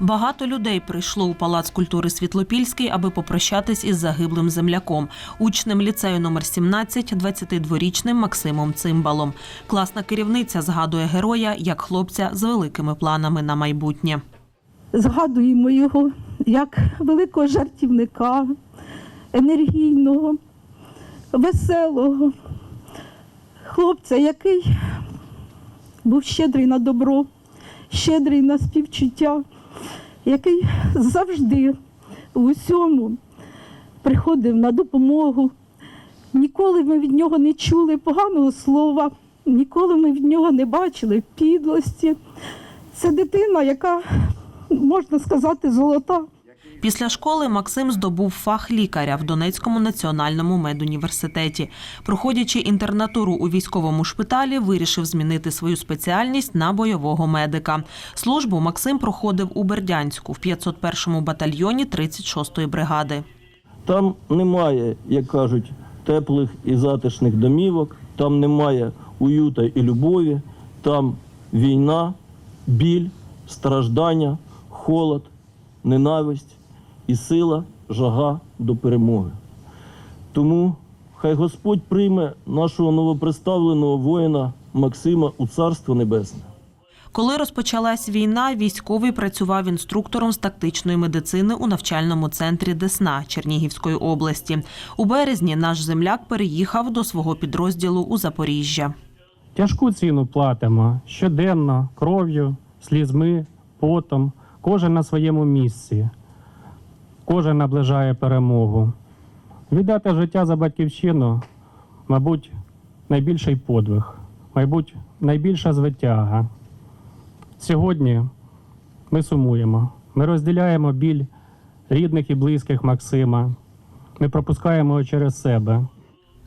Багато людей прийшло у палац культури Світлопільський, аби попрощатись із загиблим земляком, учнем ліцею номер 17, 22-річним Максимом Цимбалом. Класна керівниця згадує героя як хлопця з великими планами на майбутнє. згадуємо його як великого жартівника, енергійного, веселого хлопця, який був щедрий на добро, щедрий на співчуття, який завжди в усьому приходив на допомогу. Ніколи ми від нього не чули поганого слова, ніколи ми від нього не бачили підлості. Це дитина, яка, можна сказати, золота. Після школи Максим здобув фах лікаря в Донецькому національному медуніверситеті. Проходячи інтернатуру у військовому шпиталі, вирішив змінити свою спеціальність на бойового медика. Службу Максим проходив у Бердянську в 501-му батальйоні 36-ї бригади. Там немає, як кажуть, теплих і затишних домівок, там немає уюта і любові, там війна, біль, страждання, холод, ненависть і сила, жага до перемоги. Тому хай Господь прийме нашого новоприставленого воїна Максима у Царство Небесне. Коли розпочалась війна, військовий працював інструктором з тактичної медицини у навчальному центрі Десна Чернігівської області. У березні наш земляк переїхав до свого підрозділу у Запоріжжя. Тяжку ціну платимо щоденно, кров'ю, слізьми, потом, кожен на своєму місці, кожен наближає перемогу. Віддати життя за батьківщину, мабуть, найбільший подвиг, мабуть, найбільша звитяга. Сьогодні ми сумуємо, ми розділяємо біль рідних і близьких Максима, ми пропускаємо його через себе.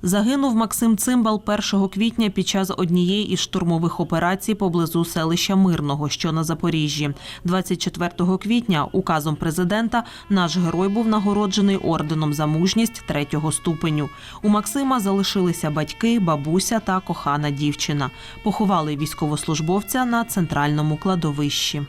Загинув Максим Цимбал 1 квітня під час однієї із штурмових операцій поблизу селища Мирного, що на Запоріжжі. 24 квітня указом президента наш герой був нагороджений орденом за мужність третього ступеню. У Максима залишилися батьки, бабуся та кохана дівчина. Поховали військовослужбовця на центральному кладовищі.